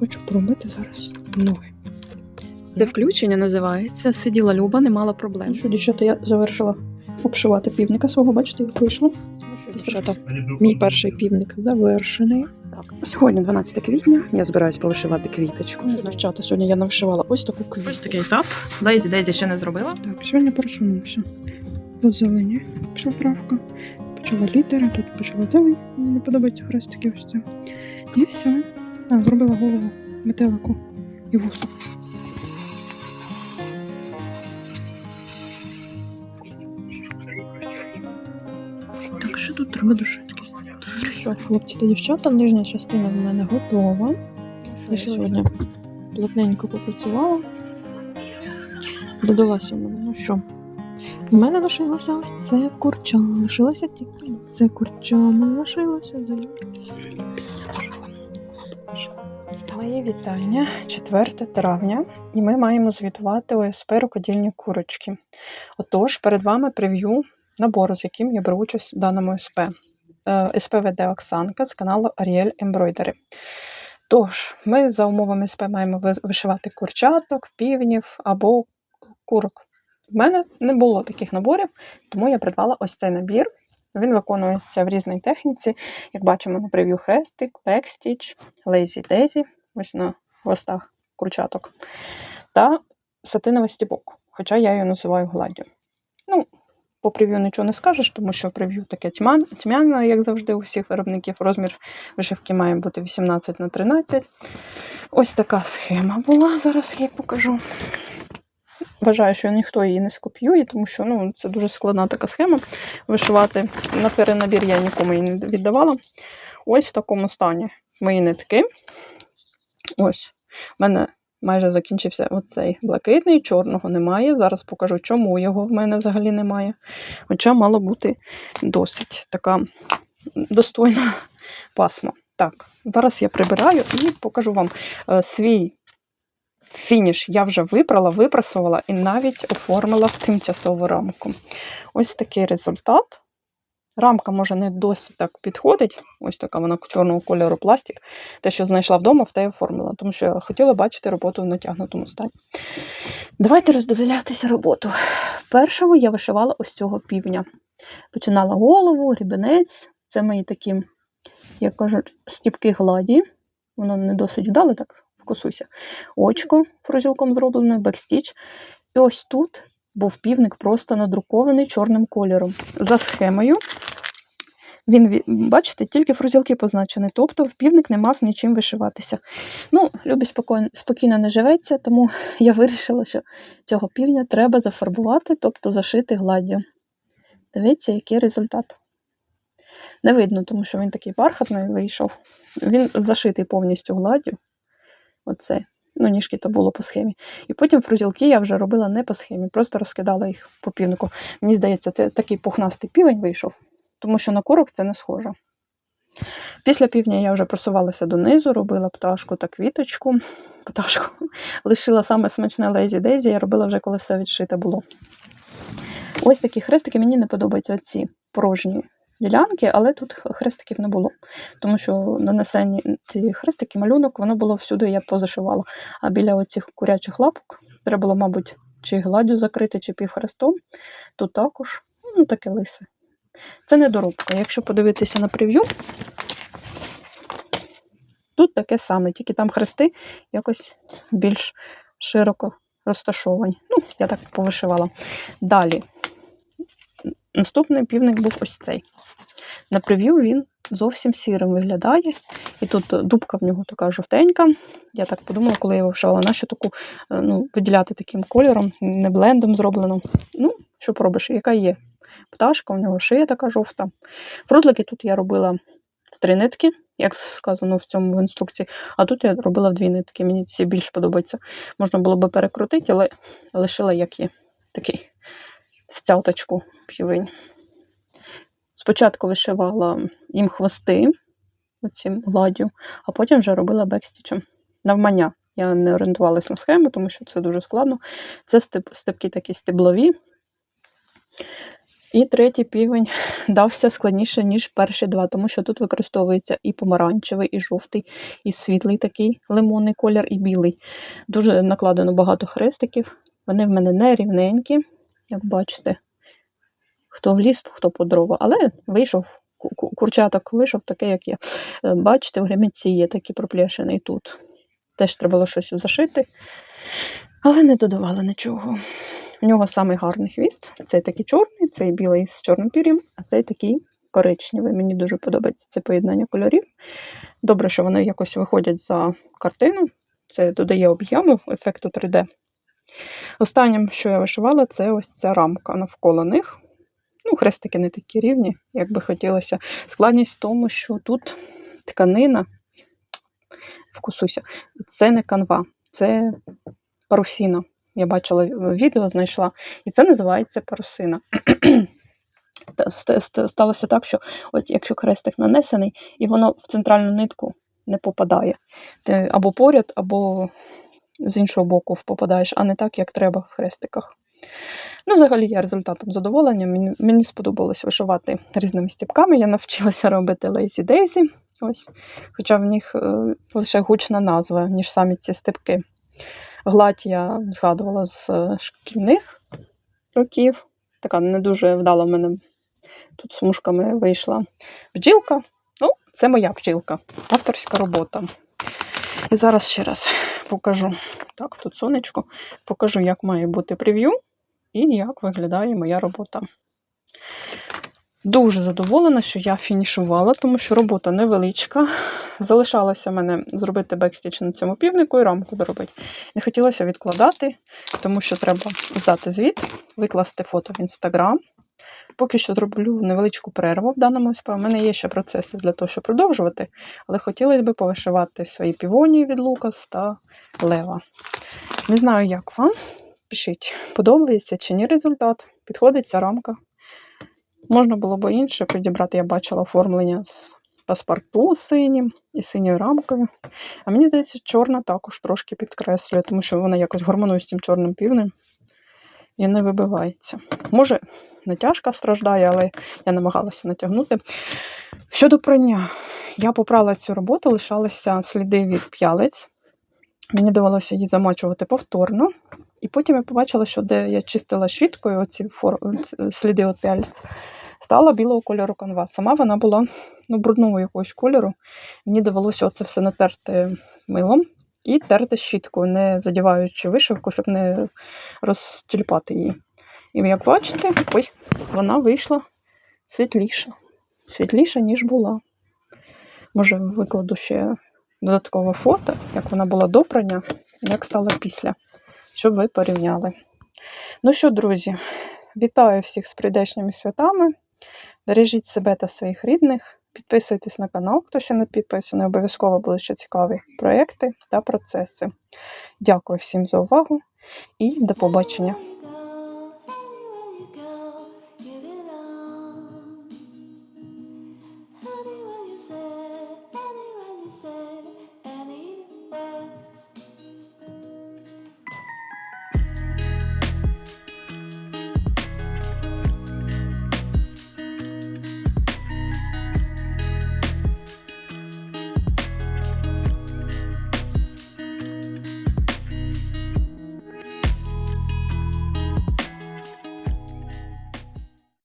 Хочу пробити зараз ноги. Це включення називається. Сиділа Люба, не мала проблем. Ну що, дівчата, я завершила обшивати півника свого, бачите, як вийшло. Ну дівчата, мій перший півник завершений. Так, сьогодні 12 квітня. Я збираюсь повишивати квіточку. Не знаю, дівчата, сьогодні я навшивала ось таку квітку. Ось такий етап. Дейзі Дейзі ще не зробила. Так, сьогодні просунувся. Тут зелені пішла. Почала літери, тут почала зелень. Мені не подобається хрестики ось це. І все. А, зробила голову метелику і вуса. Так, що тут треба душитки? Ну що, хлопці та дівчата, нижня частина в мене готова. Я сьогодні плотненько попрацювала. Додалася в мене. Ну що? В мене лишилося ось це курча. Лишилося тільки це курча. Ну, лишилося за Мої вітання, 4 травня, і ми маємо звітувати ОСП рукодільні курочки. Отож, перед вами прев'ю набору, з яким я беру участь в даному СП. Е, СП веде Оксанка з каналу Ariel Embroidery. Тож, ми за умовами СП маємо вишивати курчаток, півнів або курок. У мене не було таких наборів, тому я придбала ось цей набір. Він виконується в різній техніці. Як бачимо на прев'ю хрестик, бекстіч, лейзі дезі, ось на хвостах курчаток, та сатиновий стібок, хоча я її називаю гладдю. Ну, по прев'ю нічого не скажеш, тому що прев'ю таке тьмяне, як завжди, у всіх виробників. Розмір вишивки має бути 18 на 13. Ось така схема була. Зараз я її покажу. Вважаю, що ніхто її не скопіює, тому що ну, це дуже складна така схема. Вишивати на перенабір я нікому її не віддавала. Ось в такому стані мої нитки. Ось. У мене майже закінчився оцей блакитний, чорного немає. Зараз покажу, чому його в мене взагалі немає. Хоча мало бути досить така достойна пасма. Так, зараз я прибираю і покажу вам е, свій фініш. Я вже випрала, випрасувала і навіть оформила в тимчасову рамку. Ось такий результат. Рамка може не досить так підходить. Ось така вона чорного кольору пластик. Те, що знайшла вдома, в те й оформила, тому що я хотіла бачити роботу в натягнутому стані. Давайте роздивлятися роботу. Першого я вишивала ось цього півня. Починала голову, рібенець. Це мої такі, як кажуть, стіпки гладі. Воно не досить вдало, так вкусуся. Очко фрузілком зроблене, бекстіч. І ось тут був півник просто надрукований чорним кольором. За схемою. Він, бачите, тільки фрузілки позначені, тобто в півник не мав нічим вишиватися. Ну, Любі спокійно, спокійно не живеться, тому я вирішила, що цього півня треба зафарбувати, тобто зашити гладдю. Дивіться, який результат. Не видно, тому що він такий бархатний вийшов. Він зашитий повністю гладдю. Оце. Ну, ніжки то було по схемі. І потім фрузілки я вже робила не по схемі, просто розкидала їх по півнику. Мені здається, це такий пухнастий півень вийшов, тому що на курок це не схоже. Після півдня я вже просувалася донизу, робила пташку та квіточку. Пташку лишила саме смачне лезі Дезі, я робила вже коли все відшите було. Ось такі хрестики, мені не подобаються оці порожні ділянки, але тут хрестиків не було. Тому що нанесені ці хрестики, малюнок, воно було всюди, я позашивала. А біля оцих курячих лапок треба було, мабуть, чи гладдю закрити, чи півхрестом. Тут також ну, таке лисе. Це не доробка. Якщо подивитися на прев'ю, тут таке саме, тільки там хрести якось більш широко розташовані. Ну, я так повишивала. Далі. Наступний півник був ось цей. На прев'ю він зовсім сірим виглядає. І тут дубка в нього така жовтенька. Я так подумала, коли я вишивала, нащо таку е, ну, виділяти таким кольором, не блендом зроблено. Ну, що поробиш, яка є. Пташка, у нього шия така жовта. Фрузлики тут я робила в три нитки, як сказано в цьому в інструкції. А тут я робила в дві нитки. Мені ці більш подобаються. Можна було би перекрутити, але лишила як є. Такий в цяточку півень. Спочатку вишивала їм хвости оцім гладдю, а потім вже робила бекстічем. Навмання. Я не орієнтувалася на схему, тому що це дуже складно. Це степ, степки такі стеблові. І третій півень дався складніше, ніж перші два, тому що тут використовується і помаранчевий, і жовтий, і світлий такий лимонний колір, і білий. Дуже накладено багато хрестиків. Вони в мене не рівненькі, як бачите. Хто в ліс, хто по дрова. Але вийшов, ку- ку- курчаток вийшов таке, як є. Е, Бачите, в гремінці є такі проплешини і тут. Теж треба було щось зашити, але не додавала нічого. У нього самий гарний хвіст. Цей такий чорний, цей білий з чорним пір'ям, а цей такий коричневий. Мені дуже подобається це поєднання кольорів. Добре, що вони якось виходять за картину. Це додає об'єму, ефекту 3D. Останнім, що я вишивала, це ось ця рамка навколо них. Ну, хрестики не такі рівні, як би хотілося. Складність в тому, що тут тканина, вкусуся, це не канва, це парусіна. Я бачила відео, знайшла, і це називається парусина. Та ст- ст- Сталося так, що от якщо хрестик нанесений, і воно в центральну нитку не попадає. Або поряд, або з іншого боку попадаєш, а не так, як треба в хрестиках. Ну, взагалі, я результатом задоволення. Мені, мені сподобалось вишивати різними стіпками. Я навчилася робити Lazy Daisy. Ось. Хоча в них е, лише гучна назва, ніж самі ці степки. Гладь я згадувала з е, шкільних років. Така не дуже вдала в мене тут смужками вийшла бджілка. Ну, це моя бджілка, авторська робота. І зараз ще раз покажу. Так, тут сонечко, покажу, як має бути прев'ю і як виглядає моя робота. Дуже задоволена, що я фінішувала, тому що робота невеличка. Залишалося мене зробити бекстіч на цьому півнику і рамку доробити. Не хотілося відкладати, тому що треба здати звіт, викласти фото в інстаграм. Поки що зроблю невеличку перерву в даному СП. У мене є ще процеси для того, щоб продовжувати, але хотілося б повишивати свої півонії від Лукас та Лева. Не знаю, як вам. Пишіть, подобається чи ні результат. Підходить ця рамка. Можна було б інше підібрати, я бачила оформлення з паспорту синім і синьою рамкою. А мені здається, чорна також трошки підкреслює, тому що вона якось гармонує з цим чорним півнем і не вибивається. Може, натяжка страждає, але я намагалася натягнути. Щодо прання, я попрала цю роботу, лишалися сліди від п'ялиць. Мені довелося її замачувати повторно. І потім я побачила, що де я чистила щіткою оці фор... сліди від п'ялиць, стала білого кольору канва. Сама вона була ну, брудного якогось кольору. Мені довелося оце все натерти милом і терти щіткою, не задіваючи вишивку, щоб не розтільпати її. І як бачите, ой, вона вийшла світліша. Світліша, ніж була. Може, викладу ще додаткове фото, як вона була до прання, як стала після, щоб ви порівняли. Ну що, друзі, вітаю всіх з прийдешніми святами. Бережіть себе та своїх рідних. Підписуйтесь на канал, хто ще не підписаний. Обов'язково будуть ще цікаві проекти та процеси. Дякую всім за увагу і до побачення!